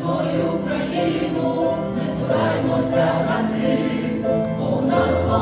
свою Україну, не цураймося брати, у нас.